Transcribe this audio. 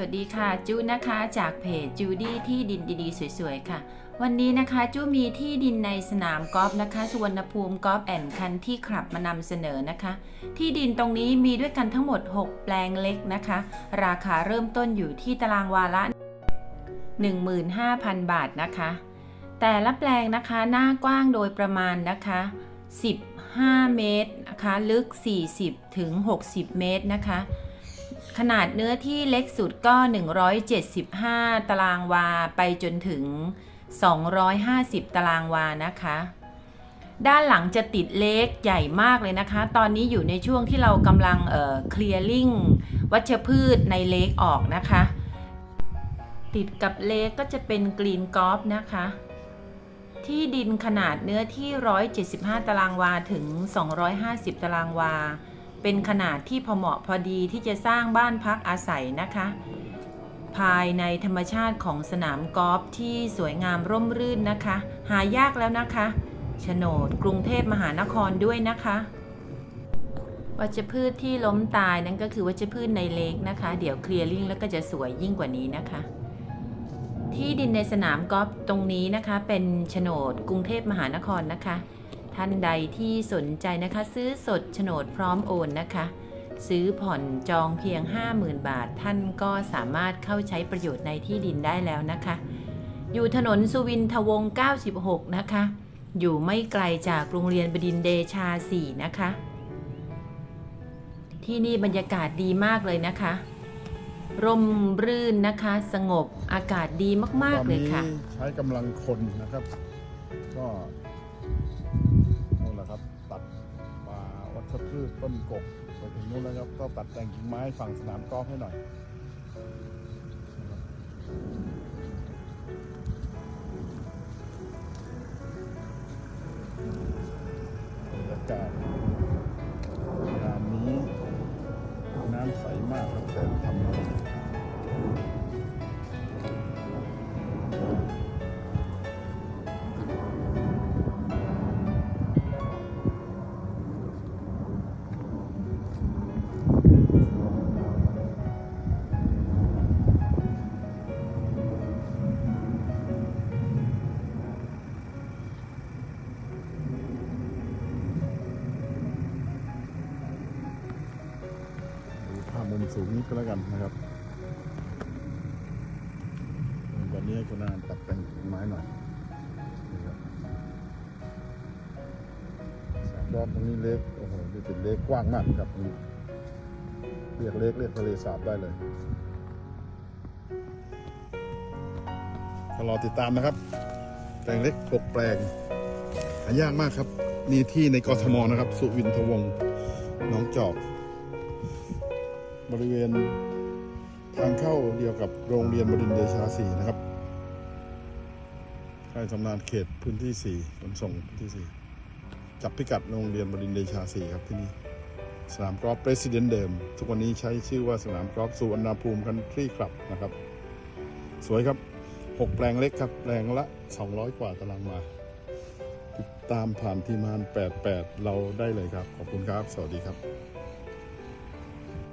วัสดีค่ะจูนะคะจากเพจจูดี้ที่ดินดีๆ สวยๆ ค่ะ วันนี้นะคะจูมีที่ดินในสนามกอล์ฟนะคะสุวรรณภูมิกอล์ฟแอนด์คันที่ขับมานำเสนอนะคะ ที่ดินตรงนี้มีด้วยกันทั้งหมด 6 แปลงเล็กนะคะ ราคาเริ่มต้นอยู่ที่ตารางวาละ 15,000 บาทนะคะ แต่ละแปลงนะคะหน้ากว้างโดยประมาณนะคะ 15 เมตรนะคะลึก 40ถึง60 เมตรนะคะ ขนาดเนื้อที่เล็กสุดก็ 175 ตารางวาไปจนถึง 250 ตารางวานะคะ ด้านหลังจะติดเล็กใหญ่มากเลยนะคะ ตอนนี้อยู่ในช่วงที่เรากำลังเอ่อ clearing วัชพืชในเล็กออกนะคะ ติดกับเล็กก็จะเป็นกรีนกอล์ฟนะคะที่ดินขนาดเนื้อที่ 175 ตารางวา ถึง 250 ตารางวา เป็นขนาดที่พอเหมาะพอดีที่จะสร้างบ้านพักอาศัยนะคะ ภายในธรรมชาติของสนามกอล์ฟที่สวยงามร่มรื่นนะคะ หายากแล้วนะคะโฉนดกรุงเทพมหานครด้วยนะคะวัชพืชที่ล้มตายนั่นก็คือวัชพืชในเล็กนะคะ เดี๋ยวเคลียร์ลิงแล้วก็จะสวยยิ่งกว่านี้นะคะ ที่ดินในสนามกอล์ฟตรงนี้นะคะ เป็นโฉนดกรุงเทพมหานครนะคะ ท่านใดที่สนใจนะคะ ซื้อสดโฉนดพร้อมโอนนะคะ ซื้อผ่อนจองเพียง 50,000 บาท ท่านก็สามารถเข้าใช้ประโยชน์ในที่ดินได้แล้วนะคะ อยู่ถนนสุวินทวงศ์96 นะคะ อยู่ไม่ไกลจากโรงเรียนบดินเดชา 4 นะคะ ที่นี่บรรยากาศดีมากเลยนะคะ ร่มรื่นนะคะ สงบอากาศดีมากๆเลยค่ะ ตอนนี้ใช้กำลังคนนะครับ ก็าวัชพืชต้นกกไปถึงนู้นแล้วครับ ก็ตัดแต่งกิ่งไม้ฝั่งสนามกอล์ฟให้หน่อย สูงนี้ก็แล้วกันนะครับตอนนี้ให้คุณนานตัดแต่งไม้หน่อยนะครับสามรอบตรงนี้เล็กโอ้โหนี่เป็นเล็กกว้างมากครับนี่เรียกเล็กเรียกทะเลสาบได้เลยก็รอติดตามนะครับแปลงเล็กปกแปลงหายากมากครับ นี่ที่ในกรทมนะครับ สุวินทวงศ์น้องจอก บริเวณทางเข้าเดียวกับโรงเรียนบดินทรเดชาสี่นะครับค่ายชำนาญเขตพื้นที่สี่ขนส่งพื้นที่สี่จับพิกัดโรงเรียนบดินทรเดชาสี่ครับที่นี่สนามกอล์ฟเ e ส i เดนเดิม ทุกวันนี้ใช้ชื่อว่าสนามกอล์ฟสุวรรณภูมิคันทรีคลับนะครับ สวยครับ 6 แปลงเล็กครับ แปลงละ 200 กว่าตารางวาติดตามผ่านทีมงาน 88 เราได้เลยครับ ขอบคุณครับ สวัสดีครับ